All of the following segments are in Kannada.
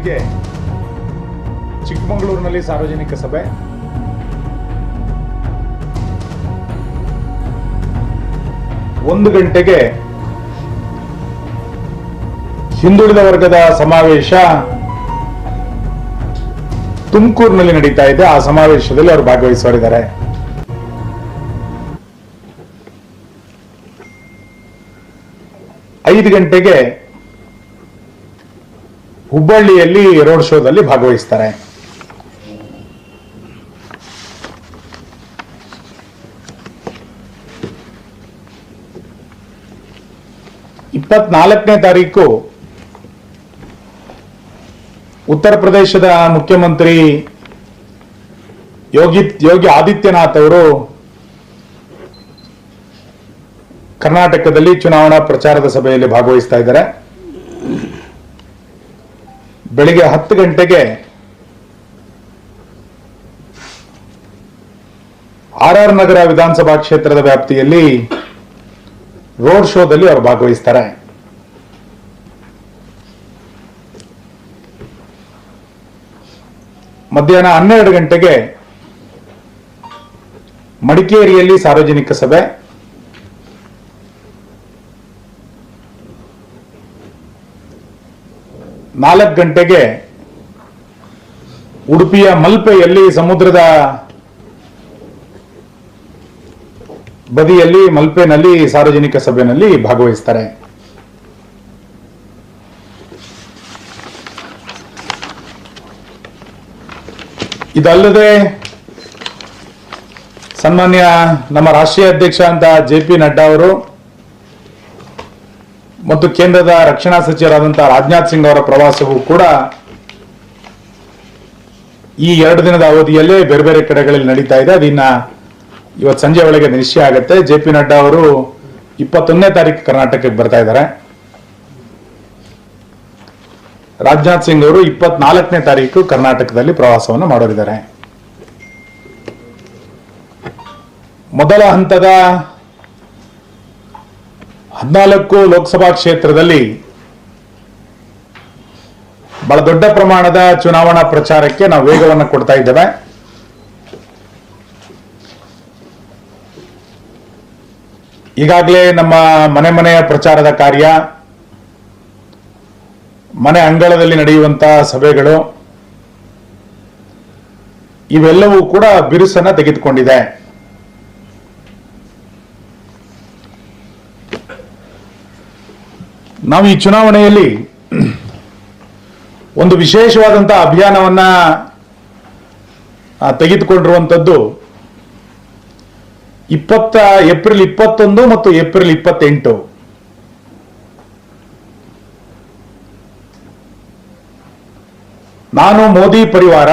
ಬೆಳಿಗ್ಗೆ ಚಿಕ್ಕಮಗಳೂರಿನಲ್ಲಿ ಸಾರ್ವಜನಿಕ ಸಭೆ. ಒಂದು ಗಂಟೆಗೆ ಹಿಂದುಳಿದ ವರ್ಗದ ಸಮಾವೇಶ ತುಮಕೂರಿನಲ್ಲಿ ನಡೀತಾ ಇದೆ. ಆ ಸಮಾವೇಶದಲ್ಲಿ ಅವರು ಭಾಗವಹಿಸುವರಿದ್ದಾರೆ ಐದು ಗಂಟೆಗೆ ಹುಬ್ಬಳ್ಳಿಯಲ್ಲಿ ರೋಡ್ ಶೋದಲ್ಲಿ ಭಾಗವಹಿಸ್ತಾರೆ. ಇಪ್ಪತ್ನಾಲ್ಕನೇ ತಾರೀಕು ಉತ್ತರ ಪ್ರದೇಶದ ಮುಖ್ಯಮಂತ್ರಿ ಯೋಗಿ ಯೋಗಿ ಆದಿತ್ಯನಾಥ್ ಅವರು ಕರ್ನಾಟಕದಲ್ಲಿ ಚುನಾವಣಾ ಪ್ರಚಾರದ ಸಭೆಯಲ್ಲಿ ಭಾಗವಹಿಸ್ತಾ ಇದ್ದಾರೆ. ಬೆಳಿಗ್ಗೆ ಹತ್ತು ಗಂಟೆಗೆ ಆರ್ ಆರ್ ನಗರ ವಿಧಾನಸಭಾ ಕ್ಷೇತ್ರದ ವ್ಯಾಪ್ತಿಯಲ್ಲಿ ರೋಡ್ ಶೋದಲ್ಲಿ ಅವರು ಭಾಗವಹಿಸ್ತಾರೆ. ಮಧ್ಯಾಹ್ನ ಹನ್ನೆರಡು ಗಂಟೆಗೆ ಮಡಿಕೇರಿಯಲ್ಲಿ ಸಾರ್ವಜನಿಕ ಸಭೆ. ನಾಲ್ಕು ಗಂಟೆಗೆ ಉಡುಪಿಯ ಮಲ್ಪೆಯಲ್ಲಿ, ಸಮುದ್ರದ ಬದಿಯಲ್ಲಿ, ಮಲ್ಪೆನಲ್ಲಿ ಸಾರ್ವಜನಿಕ ಸಭೆಯಲ್ಲಿ ಭಾಗವಹಿಸ್ತಾರೆ. ಇದಲ್ಲದೆ ಸನ್ಮಾನ್ಯ ನಮ್ಮ ರಾಷ್ಟ್ರೀಯ ಅಧ್ಯಕ್ಷ ಅಂತ ಜೆ ಪಿ ನಡ್ಡಾ ಅವರು ಮತ್ತು ಕೇಂದ್ರದ ರಕ್ಷಣಾ ಸಚಿವರಾದಂತಹ ರಾಜನಾಥ್ ಸಿಂಗ್ ಅವರ ಪ್ರವಾಸವೂ ಕೂಡ ಈ ಎರಡು ದಿನದ ಅವಧಿಯಲ್ಲೇ ಬೇರೆ ಬೇರೆ ಕಡೆಗಳಲ್ಲಿ ನಡೀತಾ ಇದೆ. ಅದನ್ನ ಇವತ್ತು ಸಂಜೆ ಒಳಗೆ ನಿಶ್ಚಯ ಆಗುತ್ತೆ. ಜೆ ಪಿ ನಡ್ಡಾ ಅವರು ಇಪ್ಪತ್ತೊಂದನೇ ತಾರೀಕು ಕರ್ನಾಟಕಕ್ಕೆ ಬರ್ತಾ ಇದ್ದಾರೆ. ರಾಜನಾಥ್ ಸಿಂಗ್ ಅವರು ಇಪ್ಪತ್ನಾಲ್ಕನೇ ತಾರೀಕು ಕರ್ನಾಟಕದಲ್ಲಿ ಪ್ರವಾಸವನ್ನು ಮಾಡೋರಿದ್ದಾರೆ. ಮೊದಲ ಹಂತದ ಹದಿನಾಲ್ಕು ಲೋಕಸಭಾ ಕ್ಷೇತ್ರದಲ್ಲಿ ಬಹಳ ದೊಡ್ಡ ಪ್ರಮಾಣದ ಚುನಾವಣಾ ಪ್ರಚಾರಕ್ಕೆ ನಾವು ವೇಗವನ್ನು ಕೊಡ್ತಾ ಇದ್ದೇವೆ. ಈಗಾಗಲೇ ನಮ್ಮ ಮನೆ ಮನೆಯ ಪ್ರಚಾರದ ಕಾರ್ಯ, ಮನೆ ಅಂಗಳದಲ್ಲಿ ನಡೆಯುವಂತಹ ಸಭೆಗಳು, ಇವೆಲ್ಲವೂ ಕೂಡ ಬಿರುಸನ್ನ ತೆಗೆದುಕೊಂಡಿದೆ. ನಾವು ಈ ಚುನಾವಣೆಯಲ್ಲಿ ಒಂದು ವಿಶೇಷವಾದಂತಹ ಅಭಿಯಾನವನ್ನ ತೆಗೆದುಕೊಂಡಿರುವಂಥದ್ದು ಇಪ್ಪತ್ತ, ಏಪ್ರಿಲ್ ಇಪ್ಪತ್ತೊಂದು ಮತ್ತು ಏಪ್ರಿಲ್ ಇಪ್ಪತ್ತೆಂಟು. ನಾನು ಮೋದಿ ಪರಿವಾರ,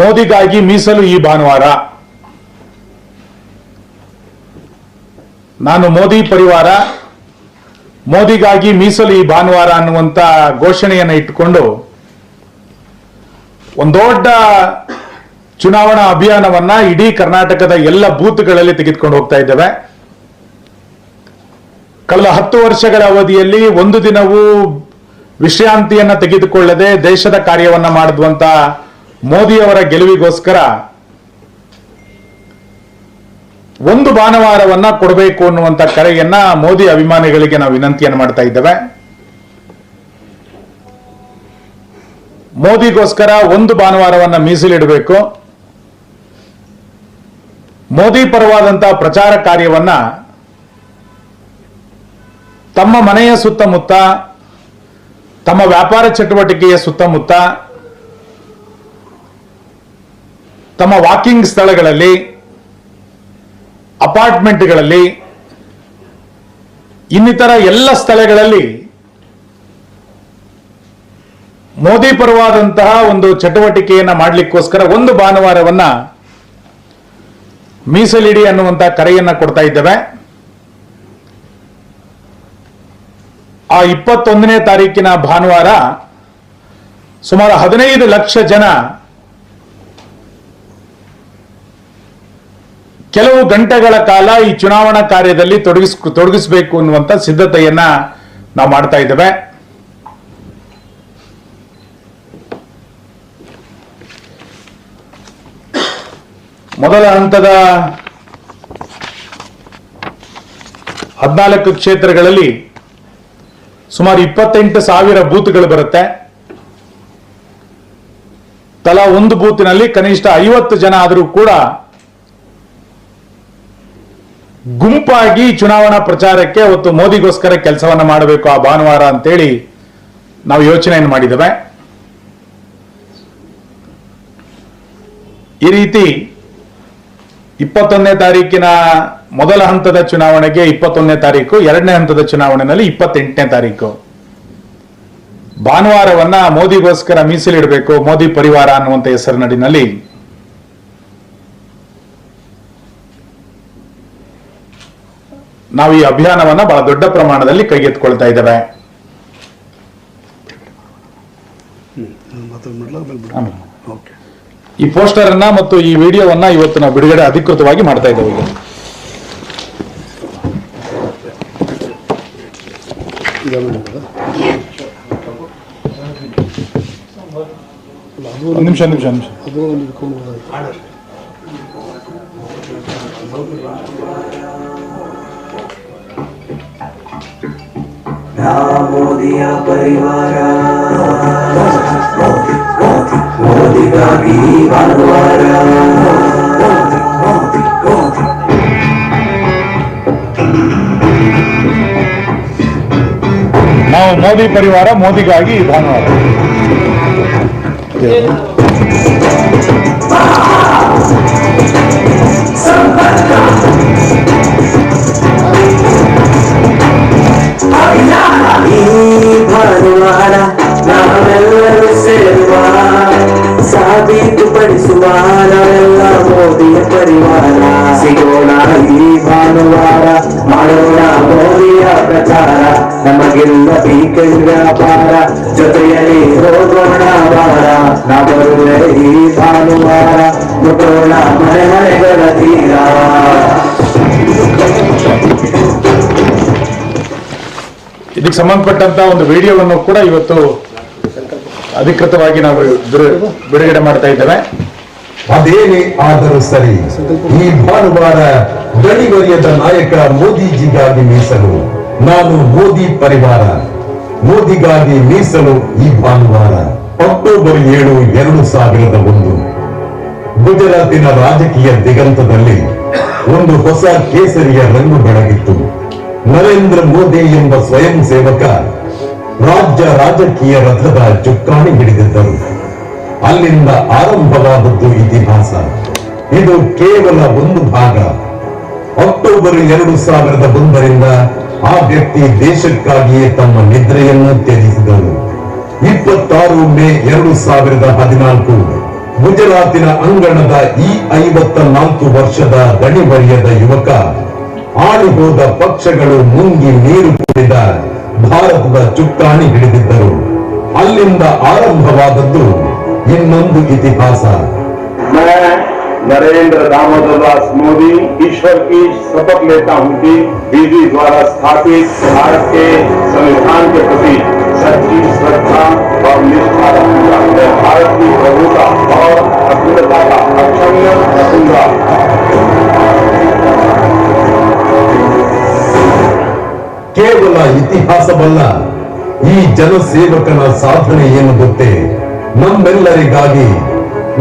ಮೋದಿಗಾಗಿ ಮೀಸಲು ಈ ಭಾನುವಾರ. ನಾನು ಮೋದಿ ಪರಿವಾರ, ಮೋದಿಗಾಗಿ ಮೀಸಲು ಈ ಭಾನುವಾರ ಅನ್ನುವಂತ ಘೋಷಣೆಯನ್ನು ಇಟ್ಟುಕೊಂಡು ಒಂದೊಡ್ಡ ದೊಡ್ಡ ಚುನಾವಣಾ ಅಭಿಯಾನವನ್ನ ಇಡೀ ಕರ್ನಾಟಕದ ಎಲ್ಲ ಬೂತ್ಗಳಲ್ಲಿ ತೆಗೆದುಕೊಂಡು ಹೋಗ್ತಾ ಇದ್ದೇವೆ. ಕಳೆದ ಹತ್ತು ವರ್ಷಗಳ ಅವಧಿಯಲ್ಲಿ ಒಂದು ದಿನವೂ ವಿಶ್ರಾಂತಿಯನ್ನ ತೆಗೆದುಕೊಳ್ಳದೆ ದೇಶದ ಕಾರ್ಯವನ್ನ ಮಾಡಿದ್ವಂತ ಮೋದಿಯವರ ಗೆಲುವಿಗೋಸ್ಕರ ಒಂದು ಭಾನುವಾರವನ್ನ ಕೊಡಬೇಕು ಅನ್ನುವಂತ ಕರೆಯನ್ನ ಮೋದಿ ಅಭಿಮಾನಿಗಳಿಗೆ ನಾವು ವಿನಂತಿಯನ್ನು ಮಾಡ್ತಾ ಇದ್ದೇವೆ. ಮೋದಿಗೋಸ್ಕರ ಒಂದು ಭಾನುವಾರವನ್ನ ಮೀಸಲಿಡಬೇಕು. ಮೋದಿ ಪರವಾದಂತಹ ಪ್ರಚಾರ ಕಾರ್ಯವನ್ನ ತಮ್ಮ ಮನೆಯ ಸುತ್ತಮುತ್ತ, ತಮ್ಮ ವ್ಯಾಪಾರ ಚಟುವಟಿಕೆಯ ಸುತ್ತಮುತ್ತ, ತಮ್ಮ ವಾಕಿಂಗ್ ಸ್ಥಳಗಳಲ್ಲಿ ಅಪಾರ್ಟ್ಮೆಂಟ್ಗಳಲ್ಲಿ, ಇನ್ನಿತರ ಎಲ್ಲ ಸ್ಥಳಗಳಲ್ಲಿ ಮೋದಿ ಪರವಾದಂತಹ ಒಂದು ಚಟುವಟಿಕೆಯನ್ನು ಮಾಡಲಿಕ್ಕೋಸ್ಕರ ಒಂದು ಭಾನುವಾರವನ್ನ ಮೀಸಲಿಡಿ ಅನ್ನುವಂತಹ ಕರೆಯನ್ನ ಕೊಡ್ತಾ ಇದ್ದೇವೆ. ಆ ಇಪ್ಪತ್ತೊಂದನೇ ತಾರೀಕಿನ ಭಾನುವಾರ ಸುಮಾರು ಹದಿನೈದು ಲಕ್ಷ ಜನ ಕೆಲವು ಗಂಟೆಗಳ ಕಾಲ ಈ ಚುನಾವಣಾ ಕಾರ್ಯದಲ್ಲಿ ತೊಡಗಿಸ್, ತೊಡಗಿಸಬೇಕು ಅನ್ನುವಂಥ ಸಿದ್ಧತೆಯನ್ನ ನಾವು ಮಾಡ್ತಾ ಇದ್ದೇವೆ. ಮೊದಲ ಹಂತದ ಹದಿನಾಲ್ಕು ಕ್ಷೇತ್ರಗಳಲ್ಲಿ ಸುಮಾರು ಇಪ್ಪತ್ತೆಂಟು ಸಾವಿರ ಬೂತ್ಗಳು ಬರುತ್ತೆ. ತಲಾ ಒಂದು ಬೂತಿನಲ್ಲಿ ಕನಿಷ್ಠ ಐವತ್ತು ಜನ ಆದರೂ ಕೂಡ ಗುಂಪಾಗಿ ಚುನಾವಣಾ ಪ್ರಚಾರಕ್ಕೆ ಅವತ್ತು ಮೋದಿಗೋಸ್ಕರ ಕೆಲಸವನ್ನ ಮಾಡಬೇಕು ಆ ಭಾನುವಾರ ಅಂತೇಳಿ ನಾವು ಯೋಚನೆಯನ್ನು ಮಾಡಿದ್ದೇವೆ. ಈ ರೀತಿ ಇಪ್ಪತ್ತೊಂದನೇ ತಾರೀಕಿನ ಮೊದಲ ಹಂತದ ಚುನಾವಣೆಗೆ ಇಪ್ಪತ್ತೊಂದನೇ ತಾರೀಕು, ಎರಡನೇ ಹಂತದ ಚುನಾವಣೆಯಲ್ಲಿ ಇಪ್ಪತ್ತೆಂಟನೇ ತಾರೀಕು. ಭಾನುವಾರವನ್ನ ಮೋದಿಗೋಸ್ಕರ ಮೀಸಲಿಡಬೇಕು, ಮೋದಿ ಪರಿವಾರ ಅನ್ನುವಂತ ಹೆಸರಿನಡಿನಲ್ಲಿ ನಾವು ಈ ಅಭಿಯಾನವನ್ನ ಬಹಳ ದೊಡ್ಡ ಪ್ರಮಾಣದಲ್ಲಿ ಕೈಗೆತ್ತಿಕೊಳ್ತಾ ಇದ್ದೇವೆ. ಈ ಪೋಸ್ಟರ್ ಅನ್ನ ಮತ್ತು ಈ ವಿಡಿಯೋವನ್ನ ಇವತ್ತು ನಾವು ಬಿಡುಗಡೆ ಅಧಿಕೃತವಾಗಿ ಮಾಡ್ತಾ ಇದ್ದೇವೆ ಈಗ. ನಿಮಿಷ ನಿಮಿಷ ನಿಮಿಷ. ಅದು ಒಂದು ಇಟ್ಕೊಂಡು ಹೋಗೋದಾಯ್ತು. ಮೋದಿಯ ಪರಿವಾರ ಮೋದಿಗಾಗಿ ಭಾನುವಾರ ಮೋದಿ ಮೋದಿ ನಾವು ಮೋದಿ ಪರಿವಾರ ಮೋದಿಗಾಗಿ ಈ ಭಾನುವಾರ ಈ ಭಾನುವಾರ ನಾವೆಲ್ಲರೂ ಸೇರುವ ಸಾಬೀತುಪಡಿಸುವ ನಾವೆಲ್ಲ ಮೋದಿಯ ಪರಿವಾರ ಸಿಗೋಣ ಈ ಭಾನುವಾರ ಮಾಡೋಣ ಮೋದಿಯ ಪ್ರಚಾರ ನಮಗೆಲ್ಲ ಬೀಕಲ್ ವ್ಯಾಪಾರ ಜೊತೆಯಲ್ಲಿ ಹೋಗೋಣ ಬಾರ ನಾವರುವೆ ಈ ಭಾನುವಾರ ಮುಟ್ಟೋಣ ಮನೆ ಮನೆಗಳ ತೀರ ಇದಕ್ಕೆ ಸಂಬಂಧಪಟ್ಟಂತ ಒಂದು ವಿಡಿಯೋವನ್ನು ಕೂಡ ಇವತ್ತು ಅಧಿಕೃತವಾಗಿ ನಾವು ಬಿಡುಗಡೆ ಮಾಡ್ತಾ ಇದ್ದೇವೆ. ಅದೇನೇ ಆದರೂ ಸರಿ, ಈ ಭಾನುವಾರ ಗಣಿವರಿಯದ ನಾಯಕ ಮೋದಿಜಿಗಾಗಿ ಮೀಸಲು, ನಾನು ಮೋದಿ ಪರಿವಾರ, ಮೋದಿಗಾಗಿ ಮೀಸಲು ಈ ಭಾನುವಾರ, ಅಕ್ಟೋಬರ್ ಏಳು ಎರಡು ಸಾವಿರದ ಒಂದು. ಗುಜರಾತಿನ ರಾಜಕೀಯ ದಿಗಂತದಲ್ಲಿ ಒಂದು ಹೊಸ ಕೇಸರಿಯ ರಂಗು ಬೆಳಗಿತ್ತು. ನರೇಂದ್ರ ಮೋದಿ ಎಂಬ ಸ್ವಯಂ ಸೇವಕ ರಾಜ್ಯ ರಾಜಕೀಯ ರಥದ ಚುಕ್ಕಾಣಿ ಹಿಡಿದಿದ್ದರು. ಅಲ್ಲಿಂದ ಆರಂಭವಾದದ್ದು ಇತಿಹಾಸ. ಇದು ಕೇವಲ ಒಂದು ಭಾಗ. ಅಕ್ಟೋಬರ್ ಎರಡು ಸಾವಿರದ ಒಂದರಿಂದ ಆ ವ್ಯಕ್ತಿ ದೇಶಕ್ಕಾಗಿಯೇ ತಮ್ಮ ನಿದ್ರೆಯನ್ನು ತ್ಯಜಿಸಿದರು ಇಪ್ಪತ್ತಾರು ಮೇ ಎರಡು ಸಾವಿರದ ಹದಿನಾಲ್ಕು, ಗುಜರಾತಿನ ಅಂಗಣದ ಈ ಐವತ್ತ ನಾಲ್ಕು ವರ್ಷದ ದಣಿವರಿಯದ ಯುವಕ ಆಳಿ ಹೋದ ಪಕ್ಷಗಳು ಮುಂಗಿ ನೀರು ಕುಡಿದ ಭಾರತದ ಚುಕ್ಕಾಣಿ ಹಿಡಿದಿದ್ದರು ಅಲ್ಲಿಂದ ಆರಂಭವಾದದ್ದು ಇನ್ನೊಂದು ಇತಿಹಾಸ मैं नरेंद्र दामोदर दास मोदी ईश्वर की शपथ लेता हूं कि विधि द्वारा स्थापित भारत के संविधान के प्रति सच्ची श्रद्धा और निष्ठा रखूंगा मैं भारत की प्रभुता और अखंडता का अक्षुण्ण रखूंगा ಕೇವಲ ಇತಿಹಾಸವಲ್ಲ, ಈ ಜನಸೇವಕನ ಸಾಧನೆ ಏನು ಗೊತ್ತೇ? ನಮ್ಮೆಲ್ಲರಿಗಾಗಿ,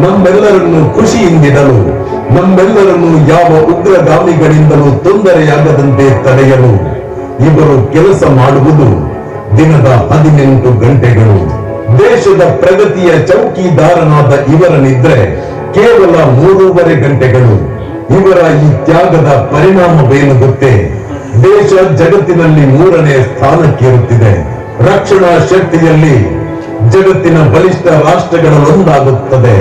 ನಮ್ಮೆಲ್ಲರನ್ನು ಖುಷಿಯಿಂದಿಡಲು, ನಮ್ಮೆಲ್ಲರನ್ನು ಯಾವ ಉಗ್ರಗಾಮಿಗಳಿಂದಲೂ ತೊಂದರೆಯಾಗದಂತೆ ತಡೆಯಲು ಇವರು ಕೆಲಸ ಮಾಡುವುದು ದಿನದ ಹದಿನೆಂಟು ಗಂಟೆಗಳು. ದೇಶದ ಪ್ರಗತಿಯ ಚೌಕಿದಾರನಾದ ಇವರ ನಿದ್ರೆ ಕೇವಲ ಮೂರೂವರೆ ಗಂಟೆಗಳು. ಇವರ ಈ ತ್ಯಾಗದ ಪರಿಣಾಮವೇನು ಗೊತ್ತೇ? ದೇಶ ಜಗತ್ತಿನಲ್ಲಿ ಮೂರನೇ ಸ್ಥಾನಕ್ಕೇರುತ್ತಿದೆ. ರಕ್ಷಣಾ ಶಕ್ತಿಯಲ್ಲಿ ಜಗತ್ತಿನ ಬಲಿಷ್ಠ ರಾಷ್ಟ್ರಗಳಲ್ಲೊಂದಾಗುತ್ತದೆ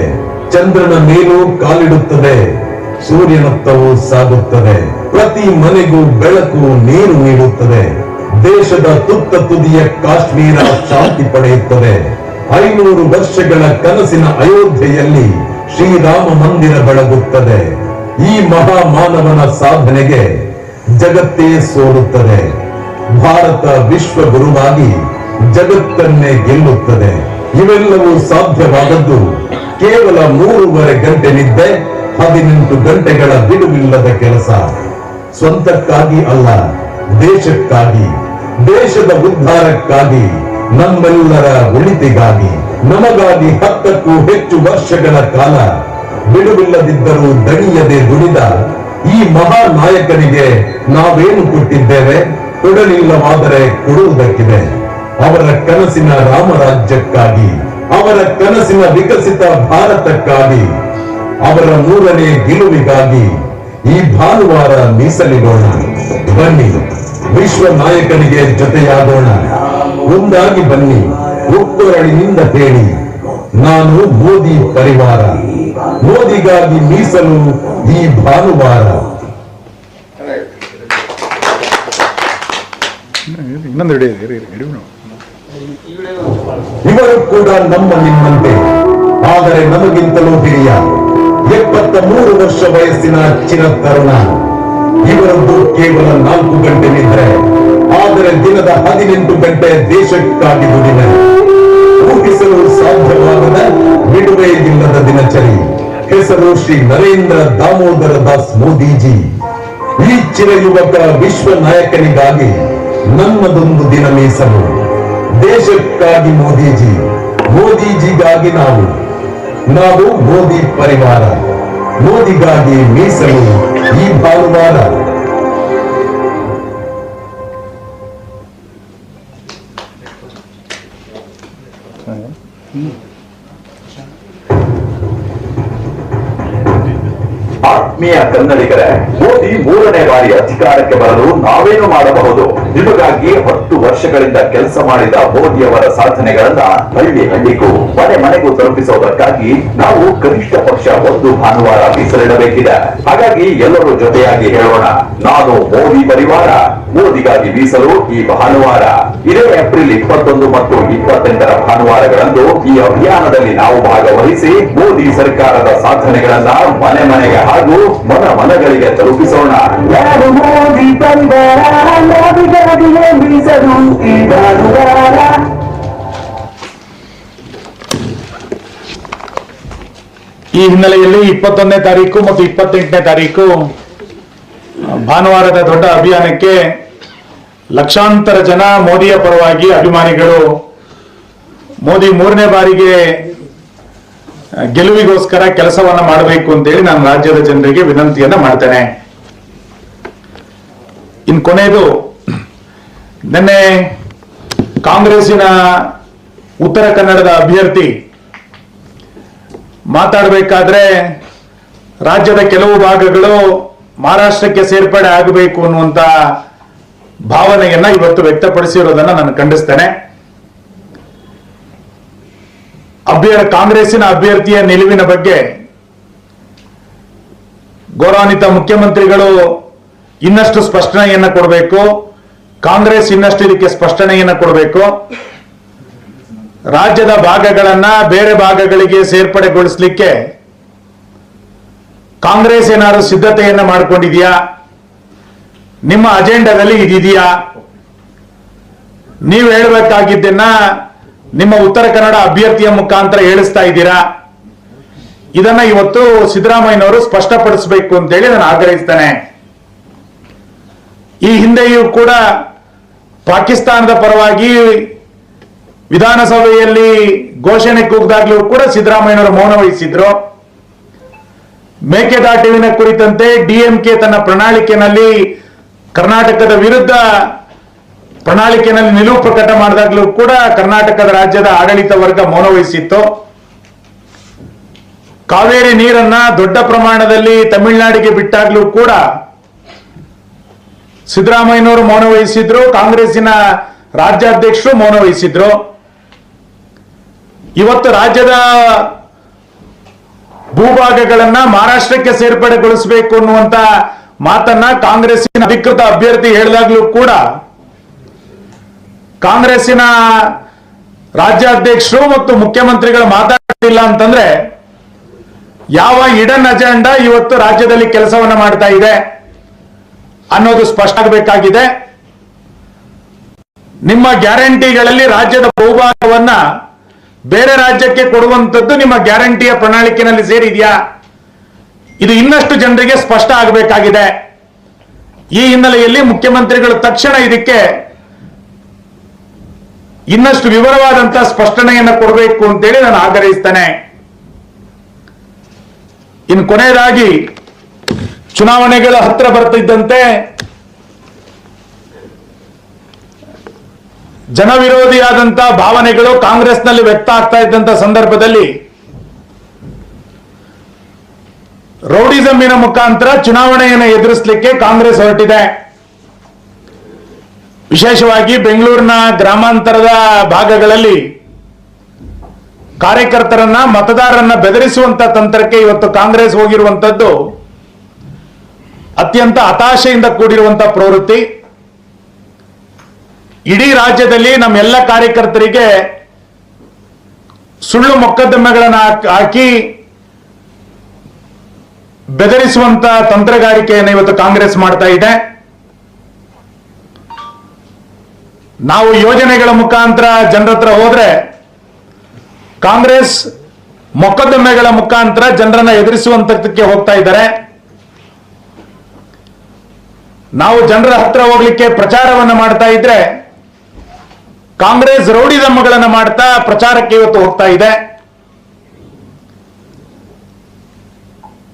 ಚಂದ್ರನ ಮೇಲೂ ಕಾಲಿಡುತ್ತದೆ. ಸೂರ್ಯನತ್ತವೂ ಸಾಗುತ್ತದೆ. ಪ್ರತಿ ಮನೆಗೂ ಬೆಳಕು ನೀರು ನೀಡುತ್ತದೆ. ದೇಶದ ತುತ್ತ ತುದಿಯ ಕಾಶ್ಮೀರ ಶಾಂತಿ ಪಡೆಯುತ್ತದೆ. ಐನೂರು ವರ್ಷಗಳ ಕನಸಿನ ಅಯೋಧ್ಯೆಯಲ್ಲಿ ಶ್ರೀರಾಮ ಮಂದಿರ ಬೆಳಗುತ್ತದೆ. ಈ ಮಹಾ ಮಾನವನ ಸಾಧನೆಗೆ ಜಗತ್ತೇ ಸೋಲುತ್ತದೆ. ಭಾರತ ವಿಶ್ವ ಗುರುವಾಗಿ ಜಗತ್ತನ್ನೇ ಗೆಲ್ಲುತ್ತದೆ. ಇವೆಲ್ಲವೂ ಸಾಧ್ಯವಾದದ್ದು. ಕೇವಲ ಮೂರುವರೆ ಗಂಟೆ ನಿದ್ದೆ ಹದಿನೆಂಟು ಗಂಟೆಗಳ ಬಿಡುವಿಲ್ಲದ ಕೆಲಸ. ಸ್ವಂತಕ್ಕಾಗಿ ಅಲ್ಲ, ದೇಶಕ್ಕಾಗಿ, ದೇಶದ ಉದ್ಧಾರಕ್ಕಾಗಿ, ನಮ್ಮೆಲ್ಲರ ಒಳಿತಿಗಾಗಿ. ನಮಗಾಗಿ ಹತ್ತಕ್ಕೂ ಹೆಚ್ಚು ವರ್ಷಗಳ ಕಾಲ ಬಿಡುವಿಲ್ಲದಿದ್ದರೂ ದಣಿಯದೆ ದುಡಿದ ಈ ಮಹಾ ನಾಯಕನಿಗೆ ನಾವೇನು ಕೊಟ್ಟಿದ್ದೇವೆ? ಕೊಡಲಿಲ್ಲವಾದರೆ ಕೊಡುವುದಕ್ಕಿದೆ. ಅವರ ಕನಸಿನ ರಾಮರಾಜ್ಯಕ್ಕಾಗಿ, ಅವರ ಕನಸಿನ ವಿಕಸಿತ ಭಾರತಕ್ಕಾಗಿ, ಅವರ ಮೂರನೇ ಗೆಲುವಿಗಾಗಿ ಈ ಭಾನುವಾರ ಮೀಸಲಿಡೋಣ. ಬನ್ನಿ, ವಿಶ್ವ ನಾಯಕನಿಗೆ ಜೊತೆಯಾಗೋಣ. ಒಂದಾಗಿ ಬನ್ನಿ ಒಕ್ಕೊರಳಿನಿಂದ ಹೇಳಿ ನಾನು ಮೋದಿ ಪರಿವಾರ. ಮೋದಿಗಾಗಿ ಮೀಸಲು ಈ ಭಾನುವಾರ. ಇವರು ಕೂಡ ನಮ್ಮ ನಿಮ್ಮಂತೆ. ಆದರೆ ನಮಗಿಂತಲೂ ಹಿರಿಯ. ಎಪ್ಪತ್ತ ಮೂರು ವರ್ಷ ವಯಸ್ಸಿನ ಚಿರ ತರುಣ. ಇವರದ್ದು ಕೇವಲ ನಾಲ್ಕು ಗಂಟೆ ನಿದ್ರೆ ಆದರೆ ದಿನದ ಹದಿನೆಂಟು ಗಂಟೆ ದೇಶಕ್ಕಾಗಿ ದುಡಿಮೆ ಊಹಿಸಲು ಸಾಧ್ಯವಾಗದ ಬಿಡುವೆ ಇಲ್ಲದ ದಿನಚರಿ. ಹೆಸರು ಶ್ರೀ ನರೇಂದ್ರ ದಾಮೋದರ ದಾಸ್ ಮೋದಿಜಿ. ಈ ಚಿರ ಯುವಕ ವಿಶ್ವ ನಾಯಕನಿಗಾಗಿ ನಮ್ಮದೊಂದು ದಿನ ಮೀಸಲು. ದೇಶಕ್ಕಾಗಿ ಮೋದಿಜಿ, ಮೋದಿಜಿಗಾಗಿ ನಾವು. ನಾವು ಮೋದಿ ಪರಿವಾರ, ಮೋದಿಗಾಗಿ ಮೀಸಲು ಈ ಭಾನುವಾರ. ಕನ್ನಡಿಗರೇ ಮೋದಿ ಮೂರನೇ ಬಾರಿ ಅಧಿಕಾರಕ್ಕೆ ಬರಲು ನಾವೇನು ಮಾಡಬಹುದು? ನಿಮಗಾಗಿ ಹತ್ತು ವರ್ಷಗಳಿಂದ ಕೆಲಸ ಮಾಡಿದ ಮೋದಿಯವರ ಸಾಧನೆಗಳನ್ನ ಹಳ್ಳಿ ಹಳ್ಳಿಗೂ, ಮನೆ ಮನೆಗೂ ತಲುಪಿಸುವುದಕ್ಕಾಗಿ ನಾವು ಕನಿಷ್ಠ ಪಕ್ಷ ಒಂದು ಭಾನುವಾರ ಮೀಸಲಿಡಬೇಕಿದೆ. ಹಾಗಾಗಿ ಎಲ್ಲರೂ ಜೊತೆಯಾಗಿ ಹೇಳೋಣ, ನಾನು ಮೋದಿ ಪರಿವಾರ, ಮೋದಿಗಾಗಿ ಮೀಸಲು ಈ ಭಾನುವಾರ. ಇದೇ ಏಪ್ರಿಲ್ ಇಪ್ಪತ್ತೊಂದು ಮತ್ತು ಇಪ್ಪತ್ತೆಂಟರ ಭಾನುವಾರಗಳಂದು ಈ ಅಭಿಯಾನದಲ್ಲಿ ನಾವು ಭಾಗವಹಿಸಿ ಮೋದಿ ಸರ್ಕಾರದ ಸಾಧನೆಗಳನ್ನ ಮನೆ ಮನೆಗೆ ಹಾಗೂ ಮನ ಮನಗಳಿಗೆ ತಲುಪಿಸೋಣ. ಯಾರು ಮೋದಿ ಈ ಭಾನುವಾರ ಈ ಹಿನ್ನೆಲೆಯಲ್ಲಿ ಇಪ್ಪತ್ತೊಂದನೇ ತಾರೀಕು ಮತ್ತು ಇಪ್ಪತ್ತೆಂಟನೇ ತಾರೀಕು ಭಾನುವಾರದ ದೊಡ್ಡ ಅಭಿಯಾನಕ್ಕೆ ಲಕ್ಷಾಂತರ ಜನ ಮೋದಿಯ ಪರವಾಗಿ ಅಭಿಮಾನಿಗಳು ಮೋದಿ ಮೂರನೇ ಬಾರಿಗೆ ಗೆಲುವಿಗೋಸ್ಕರ ಕೆಲಸವನ್ನ ಮಾಡಬೇಕು ಅಂತೇಳಿ ನಾನು ರಾಜ್ಯದ ಜನರಿಗೆ ವಿನಂತಿಯನ್ನ ಮಾಡ್ತೇನೆ. ಇನ್ ಕೊನೆಯದು, ನಿನ್ನೆ ಕಾಂಗ್ರೆಸ್ಸಿನ ಉತ್ತರ ಕನ್ನಡದ ಅಭ್ಯರ್ಥಿ ಮಾತಾಡಬೇಕಾದ್ರೆ ರಾಜ್ಯದ ಕೆಲವು ಭಾಗಗಳು ಮಹಾರಾಷ್ಟ್ರಕ್ಕೆ ಸೇರ್ಪಡೆ ಆಗಬೇಕು ಅನ್ನುವಂತ ಭಾವನೆಯನ್ನ ಇವತ್ತು ವ್ಯಕ್ತಪಡಿಸಿರೋದನ್ನ ನಾನು ಖಂಡಿಸ್ತೇನೆ. ಅಭ್ಯರ್, ಕಾಂಗ್ರೆಸ್ಸಿನ ಅಭ್ಯರ್ಥಿಯ ನಿಲುವಿನ ಬಗ್ಗೆ ಗೌರವಾನ್ವಿತ ಮುಖ್ಯಮಂತ್ರಿಗಳು ಇನ್ನಷ್ಟು ಸ್ಪಷ್ಟನೆಯನ್ನ ಕೊಡಬೇಕು. ಕಾಂಗ್ರೆಸ್ ಇನ್ನಷ್ಟು ಇದಕ್ಕೆ ಸ್ಪಷ್ಟನೆಯನ್ನ ಕೊಡಬೇಕು. ರಾಜ್ಯದ ಭಾಗಗಳನ್ನ ಬೇರೆ ಭಾಗಗಳಿಗೆ ಸೇರ್ಪಡೆಗೊಳಿಸಲಿಕ್ಕೆ ಕಾಂಗ್ರೆಸ್ ಏನಾದ್ರು ಸಿದ್ಧತೆಯನ್ನ ಮಾಡ್ಕೊಂಡಿದೆಯಾ? ನಿಮ್ಮ ಅಜೆಂಡಾದಲ್ಲಿ ಇದಿದೆಯಾ? ನೀವು ಹೇಳಬೇಕಾಗಿದ್ದನ್ನ ನಿಮ್ಮ ಉತ್ತರ ಕನ್ನಡ ಅಭ್ಯರ್ಥಿಯ ಮುಖಾಂತರ ಹೇಳಿಸ್ತಾ ಇದ್ದೀರಾ? ಇದನ್ನ ಇವತ್ತು ಸಿದ್ದರಾಮಯ್ಯನವರು ಸ್ಪಷ್ಟಪಡಿಸಬೇಕು ಅಂತೇಳಿ ನಾನು ಆಗ್ರಹಿಸ್ತೇನೆ. ಈ ಹಿಂದೆಯೂ ಕೂಡ ಪಾಕಿಸ್ತಾನದ ಪರವಾಗಿ ವಿಧಾನಸಭೆಯಲ್ಲಿ ಘೋಷಣೆ ಕೂಗ್ದಾಗ್ಲೂ ಕೂಡ ಸಿದ್ದರಾಮಯ್ಯನವರು ಮೌನ ವಹಿಸಿದ್ರು. ಮೇಕೆದಾಟುವಿನ ಕುರಿತಂತೆ ಡಿಎಂಕೆ ತನ್ನ ಪ್ರಣಾಳಿಕೆಯಲ್ಲಿ ಕರ್ನಾಟಕದ ವಿರುದ್ಧ ಪ್ರಣಾಳಿಕೆಯಲ್ಲಿ ನಿಲುವು ಪ್ರಕಟ ಮಾಡಿದಾಗಲೂ ಕೂಡ ಕರ್ನಾಟಕದ ರಾಜ್ಯದ ಆಡಳಿತ ವರ್ಗ ಮೌನವಹಿಸಿತ್ತು. ಕಾವೇರಿ ನೀರನ್ನ ದೊಡ್ಡ ಪ್ರಮಾಣದಲ್ಲಿ ತಮಿಳುನಾಡಿಗೆ ಬಿಟ್ಟಾಗ್ಲೂ ಕೂಡ ಸಿದ್ದರಾಮಯ್ಯನವರು ಮೌನವಹಿಸಿದ್ರು, ಕಾಂಗ್ರೆಸ್ಸಿನ ರಾಜ್ಯಾಧ್ಯಕ್ಷರು ಮೌನವಹಿಸಿದ್ರು. ಇವತ್ತು ರಾಜ್ಯದ ಭೂಭಾಗಗಳನ್ನ ಮಹಾರಾಷ್ಟ್ರಕ್ಕೆ ಸೇರ್ಪಡೆಗೊಳಿಸಬೇಕು ಅನ್ನುವಂತ ಮಾತನ್ನ ಕಾಂಗ್ರೆಸ್ಸಿನ ಅಧಿಕೃತ ಅಭ್ಯರ್ಥಿ ಹೇಳಿದಾಗ್ಲೂ ಕೂಡ ಕಾಂಗ್ರೆಸ್ಸಿನ ರಾಜ್ಯಾಧ್ಯಕ್ಷರು ಮತ್ತು ಮುಖ್ಯಮಂತ್ರಿಗಳು ಮಾತಾಡ್ತಿಲ್ಲ ಅಂತಂದ್ರೆ ಯಾವ ಇಡನ್ ಅಜೆಂಡಾ ಇವತ್ತು ರಾಜ್ಯದಲ್ಲಿ ಕೆಲಸವನ್ನ ಮಾಡ್ತಾ ಇದೆ ಅನ್ನೋದು ಸ್ಪಷ್ಟ ಆಗಬೇಕಾಗಿದೆ. ನಿಮ್ಮ ಗ್ಯಾರಂಟಿಗಳಲ್ಲಿ ರಾಜ್ಯದ ಬಹುಭಾಗವನ್ನ ಬೇರೆ ರಾಜ್ಯಕ್ಕೆ ಕೊಡುವಂತದ್ದು ನಿಮ್ಮ ಗ್ಯಾರಂಟಿಯ ಪ್ರಣಾಳಿಕೆನಲ್ಲಿ ಸೇರಿದೆಯಾ? ಇದು ಇನ್ನಷ್ಟು ಜನರಿಗೆ ಸ್ಪಷ್ಟ ಆಗಬೇಕಾಗಿದೆ. ಈ ಹಿನ್ನೆಲೆಯಲ್ಲಿ ಮುಖ್ಯಮಂತ್ರಿಗಳು ತಕ್ಷಣ ಇದಕ್ಕೆ ಇನ್ನಷ್ಟು ವಿವರವಾದಂತಹ ಸ್ಪಷ್ಟನೆಯನ್ನು ಕೊಡಬೇಕು ಅಂತೇಳಿ ನಾನು ಆಗ್ರಹಿಸ್ತೇನೆ. ಇನ್ನು ಕೊನೆಯದಾಗಿ ಚುನಾವಣೆಗಳ ಹತ್ರ ಬರ್ತಿದ್ದಂತೆ ಜನವಿರೋಧಿಯಾದಂತಹ ಭಾವನೆಗಳು ಕಾಂಗ್ರೆಸ್ನಲ್ಲಿ ವ್ಯಕ್ತ ಆಗ್ತಾ ಇದ್ದಂತ ಸಂದರ್ಭದಲ್ಲಿ ರೌಡಿಸಮ್ಮಿನ ಮುಖಾಂತರ ಚುನಾವಣೆಯನ್ನು ಎದುರಿಸಲಿಕ್ಕೆ ಕಾಂಗ್ರೆಸ್ ಹೊರಟಿದೆ. ವಿಶೇಷವಾಗಿ ಬೆಂಗಳೂರಿನ ಗ್ರಾಮಾಂತರದ ಭಾಗಗಳಲ್ಲಿ ಕಾರ್ಯಕರ್ತರನ್ನ, ಮತದಾರರನ್ನ ಬೆದರಿಸುವಂತ ತಂತ್ರಕ್ಕೆ ಇವತ್ತು ಕಾಂಗ್ರೆಸ್ ಹೋಗಿರುವಂತದ್ದು ಅತ್ಯಂತ ಹತಾಶೆಯಿಂದ ಕೂಡಿರುವಂತ ಪ್ರವೃತ್ತಿ. ಇಡೀ ರಾಜ್ಯದಲ್ಲಿ ನಮ್ಮೆಲ್ಲ ಕಾರ್ಯಕರ್ತರಿಗೆ ಸುಳ್ಳು ಮೊಕದ್ದಮೆಗಳನ್ನ ಹಾಕಿ ಬೆದರಿಸುವಂತ ತಂತ್ರಗಾರಿಕೆಯನ್ನು ಇವತ್ತು ಕಾಂಗ್ರೆಸ್ ಮಾಡ್ತಾ ಇದೆ. ನಾವು ಯೋಜನೆಗಳ ಮುಖಾಂತರ ಜನರ ಹತ್ರ ಹೋದ್ರೆ ಕಾಂಗ್ರೆಸ್ ಮೊಕದ್ದಮೆಗಳ ಮುಖಾಂತರ ಜನರನ್ನ ಎದುರಿಸುವಂತಕ್ಕೆ ಹೋಗ್ತಾ ಇದ್ದಾರೆ. ನಾವು ಜನರ ಹತ್ರ ಹೋಗ್ಲಿಕ್ಕೆ ಪ್ರಚಾರವನ್ನ ಮಾಡ್ತಾ ಇದ್ರೆ ಕಾಂಗ್ರೆಸ್ ರೌಡಿಸಮ್ಮಗಳನ್ನ ಮಾಡ್ತಾ ಪ್ರಚಾರಕ್ಕೆ ಇವತ್ತು ಹೋಗ್ತಾ ಇದೆ.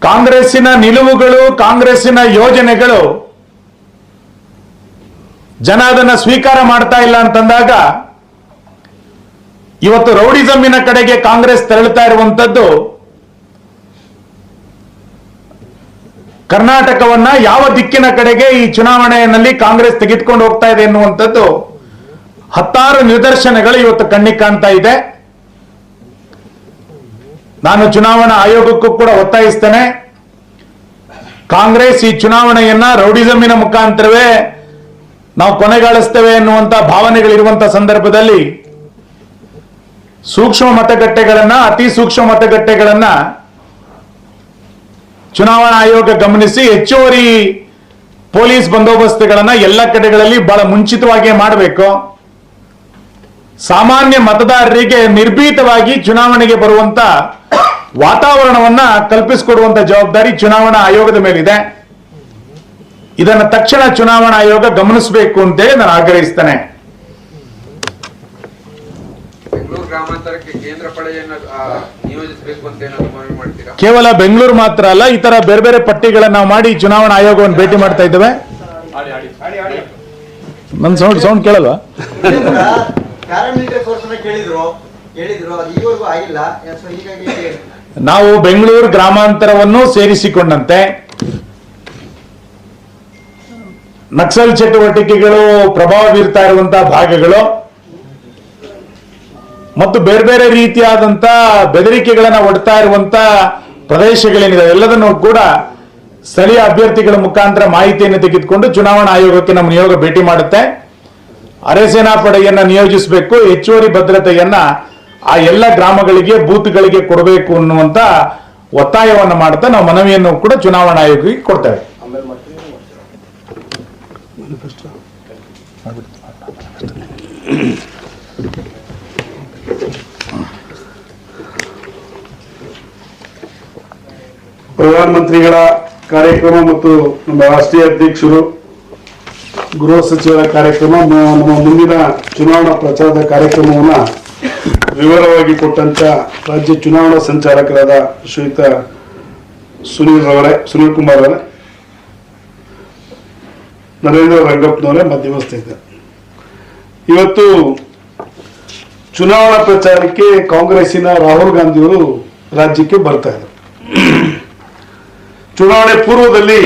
ಕಾಂಗ್ರೆಸ್ಸಿನ ನಿಲುವುಗಳು, ಕಾಂಗ್ರೆಸ್ಸಿನ ಯೋಜನೆಗಳು ಜನ ಅದನ್ನು ಸ್ವೀಕಾರ ಮಾಡ್ತಾ ಇಲ್ಲ ಅಂತಂದಾಗ ಇವತ್ತು ರೌಡಿಸಮ್ಮಿನ ಕಡೆಗೆ ಕಾಂಗ್ರೆಸ್ ತೆರಳುತ್ತಾ ಇರುವಂತದ್ದು ಕರ್ನಾಟಕವನ್ನ ಯಾವ ದಿಕ್ಕಿನ ಕಡೆಗೆ ಈ ಚುನಾವಣೆಯಲ್ಲಿ ಕಾಂಗ್ರೆಸ್ ತೆಗೆದುಕೊಂಡು ಹೋಗ್ತಾ ಇದೆ ಎನ್ನುವಂಥದ್ದು ಹತ್ತಾರು ನಿದರ್ಶನಗಳು ಇವತ್ತು ಕಣ್ಣಿಗೆ ಕಾಣ್ತಾ ಇದೆ. ನಾನು ಚುನಾವಣಾ ಆಯೋಗಕ್ಕೂ ಕೂಡ ಒತ್ತಾಯಿಸ್ತೇನೆ. ಕಾಂಗ್ರೆಸ್ ಈ ಚುನಾವಣೆಯನ್ನ ರೌಡಿಸಮಿನ ಮುಖಾಂತರವೇ ನಾವು ಕೊನೆಗಾಣಿಸ್ತೇವೆ ಎನ್ನುವಂತ ಭಾವನೆಗಳಿರುವಂತಹ ಸಂದರ್ಭದಲ್ಲಿ ಸೂಕ್ಷ್ಮ ಮತಗಟ್ಟೆಗಳನ್ನ, ಅತಿ ಸೂಕ್ಷ್ಮ ಮತಗಟ್ಟೆಗಳನ್ನ ಚುನಾವಣಾ ಆಯೋಗ ಗಮನಿಸಿ ಹೆಚ್ಚುವರಿ ಪೊಲೀಸ್ ಬಂದೋಬಸ್ತ್ಗಳನ್ನ ಎಲ್ಲ ಕಡೆಗಳಲ್ಲಿ ಬಹಳ ಮುಂಚಿತವಾಗಿಯೇ ಮಾಡಬೇಕು. ಸಾಮಾನ್ಯ ಮತದಾರರಿಗೆ ನಿರ್ಭೀತವಾಗಿ ಚುನಾವಣೆಗೆ ಬರುವಂತ ವಾತಾವರಣವನ್ನ ಕಲ್ಪಿಸಿಕೊಡುವಂತ ಜವಾಬ್ದಾರಿ ಚುನಾವಣಾ ಆಯೋಗದ ಮೇಲಿದೆ. ಇದನ್ನ ತಕ್ಷಣ ಚುನಾವಣಾ ಆಯೋಗ ಗಮನಿಸಬೇಕು ಅಂತೇಳಿ ನಾನು ಆಗ್ರಹಿಸ್ತೇನೆ. ಬೆಂಗಳೂರು ಗ್ರಾಮಾಂತರಕ್ಕೆ ಕೇಂದ್ರ ಪಡೆಯನ್ನು ನಿಯೋಜಿಸಬೇಕು ಅಂತ ಏನಾದ್ರು ಮನವಿ ಮಾಡ್ತೀರಾ? ಕೇವಲ ಬೆಂಗಳೂರು ಮಾತ್ರ ಅಲ್ಲ ಈ ತರ ಬೇರೆ ಬೇರೆ ಪಟ್ಟಿಗಳನ್ನ ನಾವು ಮಾಡಿ ಚುನಾವಣಾ ಆಯೋಗವನ್ನು ಭೇಟಿ ಮಾಡ್ತಾ ಇದ್ದೇವೆ. ನನ್ನ ಸೌಂಡ್ ಸೌಂಡ್ ಕೇಳಲ್ವಾ? ನಾವು ಬೆಂಗಳೂರು ಗ್ರಾಮಾಂತರವನ್ನು ಸೇರಿಸಿಕೊಂಡಂತೆ. ನಕ್ಸಲ್ ಚಟುವಟಿಕೆಗಳು ಪ್ರಭಾವ ಬೀರ್ತಾ ಇರುವಂತಹ ಭಾಗಗಳು ಮತ್ತು ಬೇರೆ ಬೇರೆ ರೀತಿಯಾದಂತ ಬೆದರಿಕೆಗಳನ್ನ ಒಡ್ತಾ ಇರುವಂತ ಪ್ರದೇಶಗಳೇನಿದೆ ಎಲ್ಲದನ್ನು ಕೂಡ ಸ್ಥಳೀಯ ಅಭ್ಯರ್ಥಿಗಳ ಮುಖಾಂತರ ಮಾಹಿತಿಯನ್ನು ತೆಗೆದುಕೊಂಡು ಚುನಾವಣಾ ಆಯೋಗಕ್ಕೆ ನಮ್ಮ ನಿಯೋಗ ಭೇಟಿ ಮಾಡುತ್ತೆ. ಅರೆಸೇನಾ ಪಡೆಯನ್ನ ನಿಯೋಜಿಸಬೇಕು, ಹೆಚ್ಚುವರಿ ಭದ್ರತೆಯನ್ನ ಆ ಎಲ್ಲ ಗ್ರಾಮಗಳಿಗೆ, ಬೂತ್ಗಳಿಗೆ ಕೊಡಬೇಕು ಅನ್ನುವಂತ ಒತ್ತಾಯವನ್ನು ಮಾಡ್ತಾ ನಾವು ಮನವಿಯನ್ನು ಕೂಡ ಚುನಾವಣಾ ಆಯೋಗಕ್ಕೆ ಕೊಡ್ತೇವೆ. ಪ್ರಧಾನಮಂತ್ರಿಗಳ ಕಾರ್ಯಕ್ರಮ ಮತ್ತು ನಮ್ಮ ರಾಷ್ಟ್ರೀಯ ಅಧ್ಯಕ್ಷರು ಗೃಹ ಸಚಿವರ ಕಾರ್ಯಕ್ರಮ ನಮ್ಮ ಮುಂದಿನ ಚುನಾವಣಾ ಪ್ರಚಾರದ ಕಾರ್ಯಕ್ರಮವನ್ನ ವಿವರವಾಗಿ ಕೊಟ್ಟಂತ ರಾಜ್ಯ ಚುನಾವಣಾ ಸಂಚಾಲಕರಾದ ಶ್ರೀಯುತ ಸುನೀಲ್ ಅವರೇ ಸುನೀಲ್ ಕುಮಾರ್ ಅವರೇ ನರೇಂದ್ರ ರಂಗಪ್ಪನವರೇ ಮಧ್ಯವಸ್ಥೆ ಇದೆ ಇವತ್ತು ಚುನಾವಣಾ ಪ್ರಚಾರಕ್ಕೆ ಕಾಂಗ್ರೆಸ್ಸಿನ ರಾಹುಲ್ ಗಾಂಧಿಯವರು ರಾಜ್ಯಕ್ಕೆ ಬರ್ತಾ ಇದ್ದಾರೆ. ಚುನಾವಣೆ ಪೂರ್ವದಲ್ಲಿ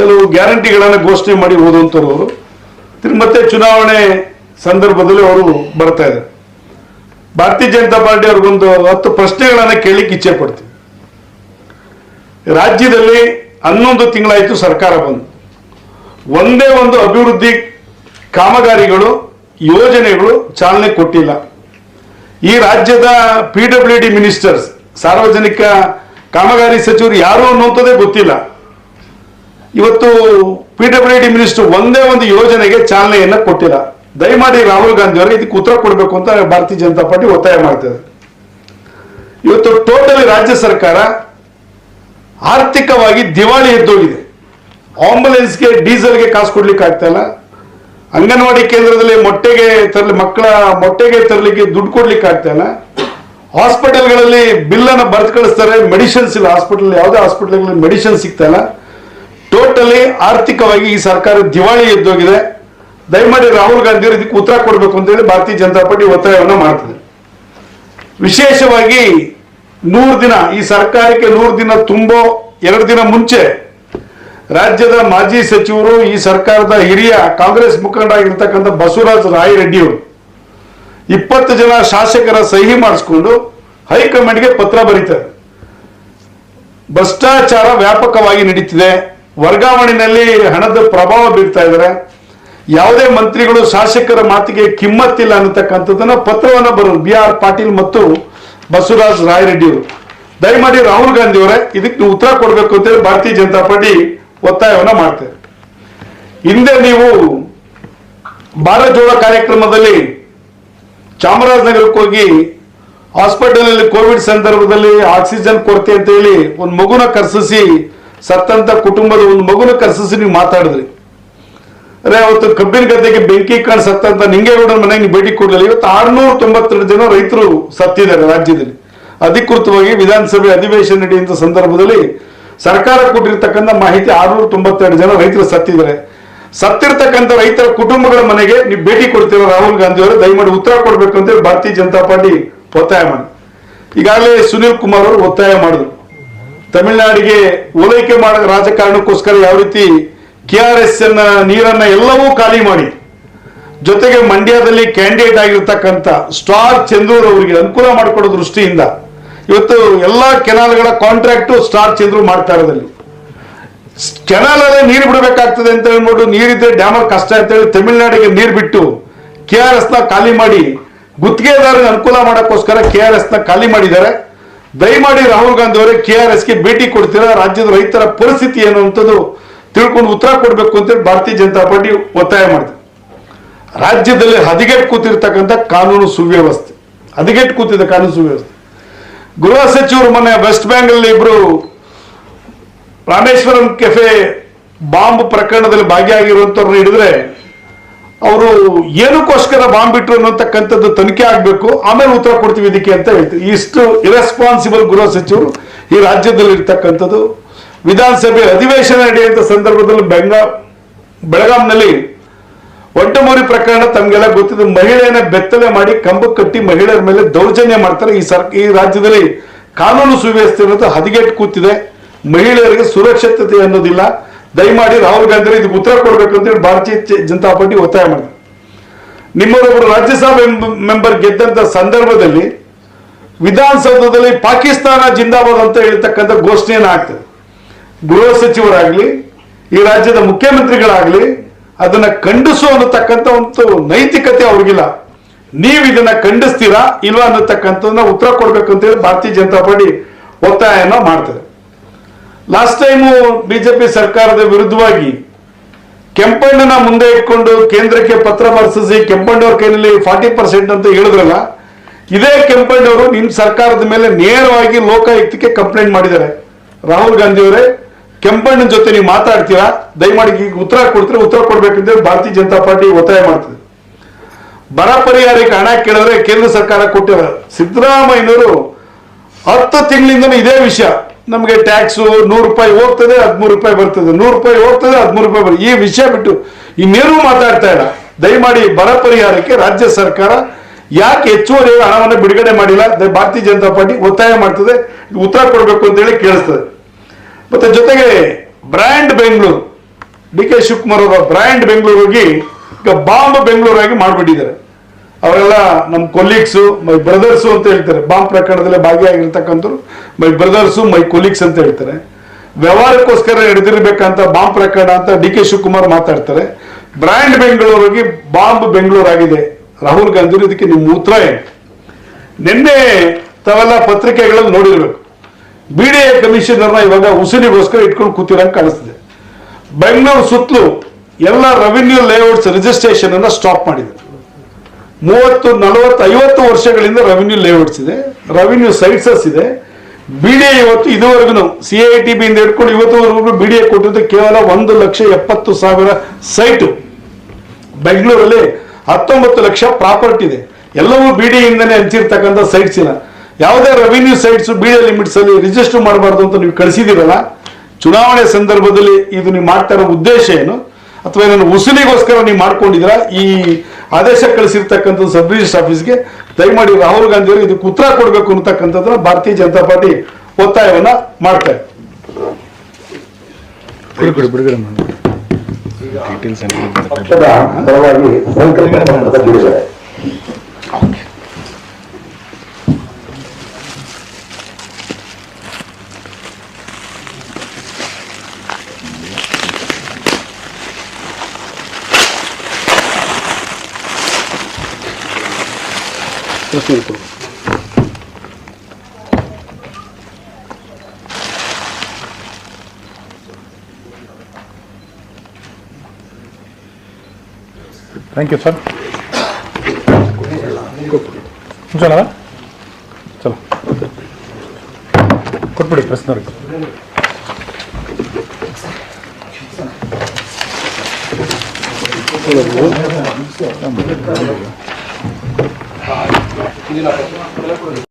ಕೆಲವು ಗ್ಯಾರಂಟಿಗಳನ್ನು ಘೋಷಣೆ ಮಾಡಿ ಹೋದಂಥವ್ರು ಮತ್ತೆ ಚುನಾವಣೆ ಸಂದರ್ಭದಲ್ಲಿ ಅವರು ಬರ್ತಾ ಇದ್ದಾರೆ. ಭಾರತೀಯ ಜನತಾ ಪಾರ್ಟಿ ಅವ್ರಿಗೊಂದು ಹತ್ತು ಪ್ರಶ್ನೆಗಳನ್ನ ಕೇಳಲಿಕ್ಕೆ ಇಚ್ಛೆ ಪಡ್ತೀವಿ ರಾಜ್ಯದಲ್ಲಿ ಹನ್ನೊಂದು ತಿಂಗಳಾಯ್ತು ಸರ್ಕಾರ ಬಂದು. ಒಂದೇ ಒಂದು ಅಭಿವೃದ್ಧಿ ಕಾಮಗಾರಿಗಳು, ಯೋಜನೆಗಳು ಚಾಲನೆ ಕೊಟ್ಟಿಲ್ಲ. ಈ ರಾಜ್ಯದ ಪಿ ಡಬ್ಲ್ಯೂ ಮಿನಿಸ್ಟರ್ಸ್ ಸಾರ್ವಜನಿಕ ಕಾಮಗಾರಿ ಸಚಿವರು ಯಾರು ಅನ್ನುವಂಥದ್ದೇ ಗೊತ್ತಿಲ್ಲ. ಇವತ್ತು ಪಿ ಡಬ್ಲ್ಯೂ ಡಿ ಮಿನಿಸ್ಟರ್ ಒಂದೇ ಒಂದು ಯೋಜನೆಗೆ ಚಾಲನೆಯನ್ನ ಕೊಟ್ಟಿಲ್ಲ. ದಯಮಾಡಿ ರಾಹುಲ್ ಗಾಂಧಿ ಅವರಿಗೆ ಇದಕ್ಕೆ ಉತ್ತರ ಕೊಡಬೇಕು ಅಂತ ಭಾರತೀಯ ಜನತಾ ಪಾರ್ಟಿ ಒತ್ತಾಯ ಮಾಡ್ತದೆ. ಇವತ್ತು ಟೋಟಲಿ ರಾಜ್ಯ ಸರ್ಕಾರ ಆರ್ಥಿಕವಾಗಿ ದಿವಾಳಿ ಎದ್ದೋಗಿದೆ. ಆಂಬುಲೆನ್ಸ್ಗೆ ಡೀಸೆಲ್ಗೆ ಕಾಸು ಕೊಡ್ಲಿಕ್ಕೆ ಆಗ್ತಾ ಇಲ್ಲ. ಅಂಗನವಾಡಿ ಕೇಂದ್ರದಲ್ಲಿ ಮೊಟ್ಟೆಗೆ ತರಲಿ, ಮಕ್ಕಳ ಮೊಟ್ಟೆಗೆ ತರಲಿಕ್ಕೆ ದುಡ್ಡು ಕೊಡ್ಲಿಕ್ಕೆ ಆಗ್ತಾ ಇಲ್ಲ. ಹಾಸ್ಪಿಟಲ್ಗಳಲ್ಲಿ ಬಿಲ್ಲನ್ನು ಬರೆದು ಕಳಿಸ್ತಾರೆ ಮೆಡಿಸಿನ್ಸ್ ಇಲ್ಲ. ಹಾಸ್ಪಿಟಲ್ ಯಾವುದೇ ಹಾಸ್ಪಿಟಲ್ಗಳಲ್ಲಿ ಮೆಡಿಸಿನ್ ಸಿಗ್ತಾ ಇಲ್ಲ. ಟೋಟಲಿ ಆರ್ಥಿಕವಾಗಿ ಈ ಸರ್ಕಾರ ದಿವಾಳಿ ಎದ್ದೋಗಿದೆ. ದಯಮಾಡಿ ರಾಹುಲ್ ಗಾಂಧಿ ಅವರು ಇದಕ್ಕೆ ಉತ್ತರ ಕೊಡಬೇಕು ಅಂತೇಳಿ ಭಾರತೀಯ ಜನತಾ ಪಾರ್ಟಿ ಒತ್ತಾಯವನ್ನು ಮಾಡ್ತದೆ. ವಿಶೇಷವಾಗಿ ನೂರು ದಿನ, ಈ ಸರ್ಕಾರಕ್ಕೆ ನೂರು ದಿನ ತುಂಬೋ ಎರಡು ದಿನ ಮುಂಚೆ ರಾಜ್ಯದ ಮಾಜಿ ಸಚಿವರು, ಈ ಸರ್ಕಾರದ ಹಿರಿಯ ಕಾಂಗ್ರೆಸ್ ಮುಖಂಡ ಆಗಿರ್ತಕ್ಕಂಥ ಬಸವರಾಜ ರಾಯ ರೆಡ್ಡಿ ಅವರು ಇಪ್ಪತ್ತು ಜನ ಶಾಸಕರ ಸಹಿ ಮಾಡಿಸ್ಕೊಂಡು ಹೈಕಮಾಂಡ್ಗೆ ಪತ್ರ ಬರೀತಾರೆ. ಭ್ರಷ್ಟಾಚಾರ ವ್ಯಾಪಕವಾಗಿ ನಡೀತಿದೆ. ವರ್ಗಾವಣೆಯಲ್ಲಿ ಹಣದ ಪ್ರಭಾವ ಬೀರ್ತಾ ಇದ್ದಾರೆ. ಯಾವುದೇ ಮಂತ್ರಿಗಳು ಶಾಸಕರ ಮಾತಿಗೆ ಕಿಮ್ಮತ್ತಿಲ್ಲ ಅನ್ನತಕ್ಕಂಥದ್ದನ್ನ ಪತ್ರವನ್ನ ಬರೋದು ಬಿ ಆರ್ ಪಾಟೀಲ್ ಮತ್ತು ಬಸವರಾಜ್ ರಾಯರೆಡ್ಡಿ ಅವರು. ದಯಮಾಡಿ ರಾಹುಲ್ ಗಾಂಧಿ ಅವರೇ, ಇದಕ್ಕೆ ನೀವು ಉತ್ತರ ಕೊಡಬೇಕು ಅಂತೇಳಿ ಭಾರತೀಯ ಜನತಾ ಪಾರ್ಟಿ ಒತ್ತಾಯವನ್ನ ಮಾಡ್ತೇವೆ ಹಿಂದೆ ನೀವು ಭಾರತ ಜೋಡ ಕಾರ್ಯಕ್ರಮದಲ್ಲಿ ಚಾಮರಾಜನಗರಕ್ಕೆ ಹೋಗಿ ಹಾಸ್ಪಿಟಲ್ ಕೋವಿಡ್ ಸಂದರ್ಭದಲ್ಲಿ ಆಕ್ಸಿಜನ್ ಕೊರತೆ ಅಂತ ಹೇಳಿ ಒಂದು ಮಗುನ ಕರ್ಸಿಸಿ ಸತ್ತಂತ ಕುಟುಂಬದ ಒಂದು ಮಗುನ ಕರ್ಸಿಸಿ ನೀವು ಮಾತಾಡಿದ್ರಿ. ಅರೆ, ಅವತ್ತು ಕಬ್ಬಿನ ಗದ್ದೆಗೆ ಬೆಂಕಿ ಕಾಣ್ ಸತ್ತಂತ ನಿಂಗೇಗೌಡನ ಮನೆಗೆ ಭೇಟಿ ಕೊಡಲಿಲ್ಲ. ಇವತ್ತು ಆರ್ನೂರ ತೊಂಬತ್ತೆರಡು ಜನ ರೈತರು ಸತ್ತಿದ್ದಾರೆ ರಾಜ್ಯದಲ್ಲಿ. ಅಧಿಕೃತವಾಗಿ ವಿಧಾನಸಭೆ ಅಧಿವೇಶನ ನಡೆಯುವಂತ ಸಂದರ್ಭದಲ್ಲಿ ಸರ್ಕಾರ ಕೊಟ್ಟಿರ್ತಕ್ಕಂಥ ಮಾಹಿತಿ ಆರ್ನೂರ ತೊಂಬತ್ತೆರಡು ಜನ ರೈತರು ಸತ್ತಿದ್ದಾರೆ. ಸತ್ತಿರ್ತಕ್ಕಂಥ ರೈತರ ಕುಟುಂಬಗಳ ಮನೆಗೆ ನೀವು ಭೇಟಿ ಕೊಡ್ತೀರ ರಾಹುಲ್ ಗಾಂಧಿ ಅವರು? ದಯಮಾಡಿ ಉತ್ತರ ಕೊಡಬೇಕು ಅಂತೇಳಿ ಭಾರತೀಯ ಜನತಾ ಪಾರ್ಟಿ ಒತ್ತಾಯ ಮಾಡಿ ಈಗಾಗಲೇ ಸುನೀಲ್ ಕುಮಾರ್ ಅವರು ಒತ್ತಾಯ ಮಾಡಿದ್ರು. ತಮಿಳುನಾಡಿಗೆ ಓಲೈಕೆ ಮಾಡೋ ರಾಜಕಾರಣಕ್ಕೋಸ್ಕರ ಯಾವ ರೀತಿ ಕೆ ಆರ್ ಎಸ್ ನೀರನ್ನ ಎಲ್ಲವೂ ಖಾಲಿ ಮಾಡಿ, ಜೊತೆಗೆ ಮಂಡ್ಯದಲ್ಲಿ ಕ್ಯಾಂಡಿಡೇಟ್ ಆಗಿರ್ತಕ್ಕಂಥ ಸ್ಟಾರ್ ಚಂದ್ರೂರ್ ಅವರಿಗೆ ಅನುಕೂಲ ಮಾಡಿಕೊಡೋ ದೃಷ್ಟಿಯಿಂದ ಇವತ್ತು ಎಲ್ಲಾ ಕೆನಾಲ್ಗಳ ಕಾಂಟ್ರಾಕ್ಟ್ ಸ್ಟಾರ್ ಚಂದ್ರು ಮಾಡ್ತಾ ಇರೋದಲ್ಲಿ ಕೆನಾಲ್ ಅಲ್ಲೇ ನೀರು ಬಿಡಬೇಕಾಗ್ತದೆ ಅಂತ ಹೇಳ್ಬಿಟ್ಟು ನೀರಿದ್ರೆ ಡ್ಯಾಮಲ್ಲಿ ಕಷ್ಟ ಅಂತ ಹೇಳಿ ತಮಿಳುನಾಡಿಗೆ ನೀರು ಬಿಟ್ಟು ಕೆ ಆರ್ ಎಸ್ನ ಖಾಲಿ ಮಾಡಿ ಗುತ್ತಿಗೆದಾರರಿಗೆ ಅನುಕೂಲ ಮಾಡೋಕ್ಕೋಸ್ಕರ ಕೆ ಆರ್ ಎಸ್ನ ಖಾಲಿ ಮಾಡಿದ್ದಾರೆ. ದಯಮಾಡಿ ರಾಹುಲ್ ಗಾಂಧಿ ಅವರೇ ಕೆ ಆರ್ ಎಸ್ಗೆ ಭೇಟಿ ಕೊಡ್ತೀರಾ? ರಾಜ್ಯದ ರೈತರ ಪರಿಸ್ಥಿತಿ ಏನು ಅಂತದ್ದು ತಿಳ್ಕೊಂಡು ಉತ್ತರ ಕೊಡಬೇಕು ಅಂತೇಳಿ ಭಾರತೀಯ ಜನತಾ ಪಾರ್ಟಿ ಒತ್ತಾಯ ಮಾಡಿದೆ. ರಾಜ್ಯದಲ್ಲಿ ಹದಿಗೆಟ್ಟು ಕೂತಿರ್ತಕ್ಕಂಥ ಕಾನೂನು ಸುವ್ಯವಸ್ಥೆ ಹದಿಗೆಟ್ಟು ಕೂತಿದೆ ಕಾನೂನು ಸುವ್ಯವಸ್ಥೆ. ಗೃಹ ಸಚಿವರು ಮೊನ್ನೆ ವೆಸ್ಟ್ ಬ್ಯಾಂಗಲ್ ಇಬ್ರು ರಾಮೇಶ್ವರಂ ಕೆಫೆ ಬಾಂಬ್ ಪ್ರಕರಣದಲ್ಲಿ ಭಾಗಿಯಾಗಿರುವಂತವ್ರನ್ನ ಹಿಡಿದ್ರೆ ಅವರು ಏನಕ್ಕೋಸ್ಕರ ಬಾಂಬ್ ಬಿಟ್ರು ಅನ್ನೋತಕ್ಕಂಥದ್ದು ತನಿಖೆ ಆಗಬೇಕು, ಆಮೇಲೆ ಉತ್ತರ ಕೊಡ್ತೀವಿ ಇದಕ್ಕೆ ಅಂತ ಹೇಳ್ತೀವಿ. ಇಷ್ಟು ಇರೆಸ್ಪಾನ್ಸಿಬಲ್ ಗೃಹ ಸಚಿವರು ಈ ರಾಜ್ಯದಲ್ಲಿ ಇರ್ತಕ್ಕಂಥದ್ದು ವಿಧಾನಸಭೆ ಅಧಿವೇಶನ ನಡೆಯುವಂಥ ಸಂದರ್ಭದಲ್ಲಿ ಬೆಂಗಾ, ಬೆಳಗಾಂನಲ್ಲಿ ಒಂಟಮೂರಿ ಪ್ರಕರಣ ತಮಗೆಲ್ಲ ಗೊತ್ತಿದೆ. ಮಹಿಳೆಯನ್ನ ಬೆತ್ತಲೆ ಮಾಡಿ ಕಂಬ ಕಟ್ಟಿ ಮಹಿಳೆಯರ ಮೇಲೆ ದೌರ್ಜನ್ಯ ಮಾಡ್ತಾರೆ. ಈ ಸರ್, ಈ ರಾಜ್ಯದಲ್ಲಿ ಕಾನೂನು ಸುವ್ಯವಸ್ಥೆ ಅನ್ನೋದು ಹದಿಗೆಟ್ಟು ಕೂತಿದೆ. ಮಹಿಳೆಯರಿಗೆ ಸುರಕ್ಷಿತತೆ ಅನ್ನೋದಿಲ್ಲ. ದಯಮಾಡಿ ರಾಹುಲ್ ಗಾಂಧಿ ಇದಕ್ಕೆ ಉತ್ತರ ಕೊಡಬೇಕು ಅಂತೇಳಿ ಭಾರತೀಯ ಜನತಾ ಪಾರ್ಟಿ ಒತ್ತಾಯ ಮಾಡಿದೆ. ನಿಮ್ಮವರೊಬ್ಬರು ರಾಜ್ಯಸಭಾ ಮೆಂಬ- ಮೆಂಬರ್ ಗೆದ್ದಂತ ಸಂದರ್ಭದಲ್ಲಿ ವಿಧಾನಸೌಧದಲ್ಲಿ ಪಾಕಿಸ್ತಾನ ಜಿಂದಾಬಾದ್ ಅಂತ ಹೇಳ್ತಕ್ಕಂಥ ಘೋಷಣೆಯನ್ನು ಆಗ್ತದೆ ಗೃಹ ಸಚಿವರಾಗಲಿ, ಈ ರಾಜ್ಯದ ಮುಖ್ಯಮಂತ್ರಿಗಳಾಗಲಿ, ಅದನ್ನ ಖಂಡಿಸು ಅನ್ನತಕ್ಕಂಥ ಒಂದು ನೈತಿಕತೆ ಅವ್ರಿಗಿಲ್ಲ. ನೀವು ಇದನ್ನ ಖಂಡಿಸ್ತೀರಾ ಇಲ್ವಾ ಅನ್ನತಕ್ಕಂಥದನ್ನ ಉತ್ತರ ಕೊಡ್ಬೇಕು ಅಂತೇಳಿ ಭಾರತೀಯ ಜನತಾ ಪಾರ್ಟಿ ಒತ್ತಾಯನ ಮಾಡ್ತದೆ. ಲಾಸ್ಟ್ ಟೈಮು ಬಿಜೆಪಿ ಸರ್ಕಾರದ ವಿರುದ್ಧವಾಗಿ ಕೆಂಪಣ್ಣನ ಮುಂದೆ ಇಟ್ಕೊಂಡು ಕೇಂದ್ರಕ್ಕೆ ಪತ್ರ ಬರೆಸಿಸಿ ಕೆಂಪಣ್ಣವ್ರ ಕೈನಲ್ಲಿ ಫಾರ್ಟಿ ಪರ್ಸೆಂಟ್ ಅಂತ ಹೇಳಿದ್ರಲ್ಲ, ಇದೇ ಕೆಂಪಣ್ಣವರು ನಿಮ್ಮ ಸರ್ಕಾರದ ಮೇಲೆ ನೇರವಾಗಿ ಲೋಕಾಯುಕ್ತಕ್ಕೆ ಕಂಪ್ಲೇಂಟ್ ಮಾಡಿದ್ದಾರೆ. ರಾಹುಲ್ ಗಾಂಧಿ ಅವರೇ ಕೆಂಪಣ್ಣನ ಜೊತೆ ನೀವು ಮಾತಾಡ್ತೀರಾ? ದಯಮಾಡಿ ಈಗ ಉತ್ತರ ಕೊಡ್ತೀರಾ? ಉತ್ತರ ಕೊಡ್ಬೇಕಂತ ಭಾರತೀಯ ಜನತಾ ಪಾರ್ಟಿ ಒತ್ತಾಯ ಮಾಡ್ತದೆ. ಬರ ಪರಿಹಾರಕ್ಕೆ ಹಣ ಕೇಳಿದ್ರೆ ಕೇಂದ್ರ ಸರ್ಕಾರ ಕೊಟ್ಟಿರ ಸಿದ್ದರಾಮಯ್ಯನವರು ಹತ್ತು ತಿಂಗಳಿಂದ ಇದೇ ವಿಷಯ. ನಮಗೆ ಟ್ಯಾಕ್ಸು ನೂರು ರೂಪಾಯಿ ಹೋಗ್ತದೆ, ಹದಿಮೂರು ರೂಪಾಯಿ ಬರ್ತದೆ. ನೂರು ರೂಪಾಯಿ ಹೋಗ್ತದೆ, ಹದಿಮೂರು ರೂಪಾಯಿ ಬರ್ತದೆ. ಈ ವಿಷಯ ಬಿಟ್ಟು ಇನ್ನೇನು ಮಾತಾಡ್ತಾ ಇಲ್ಲ. ದಯಮಾಡಿ ಬರ ಪರಿಹಾರಕ್ಕೆ ರಾಜ್ಯ ಸರ್ಕಾರ ಯಾಕೆ ಹೆಚ್ಚುವರಿ ಹಣವನ್ನು ಬಿಡುಗಡೆ ಮಾಡಿಲ್ಲ? ಭಾರತೀಯ ಜನತಾ ಪಾರ್ಟಿ ಒತ್ತಾಯ ಮಾಡ್ತದೆ, ಉತ್ತರ ಕೊಡಬೇಕು ಅಂತೇಳಿ ಕೇಳಿಸ್ತದೆ. ಮತ್ತೆ ಜೊತೆಗೆ brand Bengaluru, D K Shivakumar ಅವರ ಬ್ರ್ಯಾಂಡ್ ಬೆಂಗಳೂರು ಹೋಗಿ ಈಗ ಬಾಂಬ್ ಬೆಂಗಳೂರಾಗಿ ಮಾಡ್ಬಿಟ್ಟಿದ್ದಾರೆ. ಅವರೆಲ್ಲ ನಮ್ಮ ಕೊಲೀಗ್ಸು ಮೈ ಬ್ರದರ್ಸು ಅಂತ ಹೇಳ್ತಾರೆ. ಬಾಂಬ್ ಪ್ರಕರಣದಲ್ಲಿ ಭಾಗಿಯಾಗಿರ್ತಕ್ಕಂಥವ್ರು ಮೈ ಬ್ರದರ್ಸು ಮೈ ಕೊಲೀಗ್ಸ್ ಅಂತ ಹೇಳ್ತಾರೆ. ವ್ಯವಹಾರಕ್ಕೋಸ್ಕರ ಹಿಡಿದಿರ್ಬೇಕಂತ ಬಾಂಬ್ ಪ್ರಕರಣ ಅಂತ ಡಿ ಕೆ ಶಿವಕುಮಾರ್ ಮಾತಾಡ್ತಾರೆ. ಬ್ರ್ಯಾಂಡ್ ಬೆಂಗಳೂರಿಗೆ ಬಾಂಬ್ ಬೆಂಗಳೂರು ಆಗಿದೆ ರಾಹುಲ್ ಗಾಂಧಿ ಇದಕ್ಕೆ ನಿಮ್ಮ ಉತ್ತರ ಏನು? ನಿನ್ನೆ ತಾವೆಲ್ಲ ಪತ್ರಿಕೆಗಳಲ್ಲಿ ನೋಡಿರ್ಬೇಕು. ಬಿ ಡಿ ಎ ಕಮಿಷನರ್ನ ಇವಾಗ ಉಸಿರಿಗೋಸ್ಕರ ಇಟ್ಕೊಂಡು ಕೂತಿರಂಗೆ ಕಾಣಿಸ್ತಿದೆ. ಬೆಂಗಳೂರು ಸುತ್ತಲೂ ಎಲ್ಲ ರೆವಿನ್ಯೂ ಲೇಔಟ್ಸ್ ರಿಜಿಸ್ಟ್ರೇಷನ್ ಅನ್ನ ಸ್ಟಾಪ್ ಮಾಡಿದೆ. ಮೂವತ್ತು, ನಲವತ್ತು, ಐವತ್ತು ವರ್ಷಗಳಿಂದ ರೆವಿನ್ಯೂ ಲೇಔಟ್ಸ್ ಇದೆ. ರೆವಿನ್ಯೂ ಸೈಟ್ಸಸ್ ಇದೆ. ಬಿ ಡಿ ಇವತ್ತು ಇದುವರೆಗೂ ಸಿ ಐ ಟಿ ಬಿಯಿಂದ ಹಿಡ್ಕೊಂಡು ಇವತ್ತುವರೆಗೂ ಬಿ ಡಿ ಎ ಕೊಟ್ಟಿದ್ದು ಕೇವಲ ಒಂದು ಲಕ್ಷ ಎಪ್ಪತ್ತು ಸಾವಿರ ಸೈಟು ಬೆಂಗಳೂರಲ್ಲಿ ಹತ್ತೊಂಬತ್ತು ಲಕ್ಷ ಪ್ರಾಪರ್ಟಿ ಇದೆ. ಎಲ್ಲವೂ ಬಿ ಡಿ ಇಂದನೇ ಹಂಚಿರ್ತಕ್ಕಂಥ ಸೈಟ್ಸ್ ಇಲ್ಲ. ಯಾವುದೇ revenue sites B D limits ಅಲ್ಲಿ ರಿಜಿಸ್ಟರ್ ಮಾಡಬಾರ್ದು ಅಂತ ನೀವು ಕಳಿಸಿದಿರಲ್ಲ ಚುನಾವಣೆ ಸಂದರ್ಭದಲ್ಲಿ ಇದು ನೀವು ಮಾಡ್ತಾ ಇರೋ ಉದ್ದೇಶ ಏನು? ಅಥವಾ ಏನಾದ್ರು ಉಸುಲಿಗೋಸ್ಕರ ನೀವು ಮಾಡ್ಕೊಂಡಿದ್ದೀರಾ? ಈ ಆದೇಶ ಕಳಿಸಿರ್ತಕ್ಕಂಥ ಸಬ್ ರಿಜಿಸ್ಟರ್ ಆಫೀಸ್ಗೆ ದಯಮಾಡಿ ರಾಹುಲ್ ಗಾಂಧಿ ಅವರು ಇದಕ್ಕೆ ಉತ್ತರ ಕೊಡಬೇಕು ಅನ್ನತಕ್ಕಂಥದ್ರ ಭಾರತೀಯ ಜನತಾ ಪಾರ್ಟಿ ಒತ್ತಾಯವನ್ನ ಮಾಡ್ತಾರೆ ಪಕ್ಷದ ಪರವಾಗಿ ಸಂಕಲ್ಪ ಪತ್ರದ ಬಿಡುಗಡೆ ಥ್ಯಾಂಕ್ ಯು ಸರ್ ಚಲೋ ಚಲೋ ಕೊಟ್ಬಿಡಿ y de la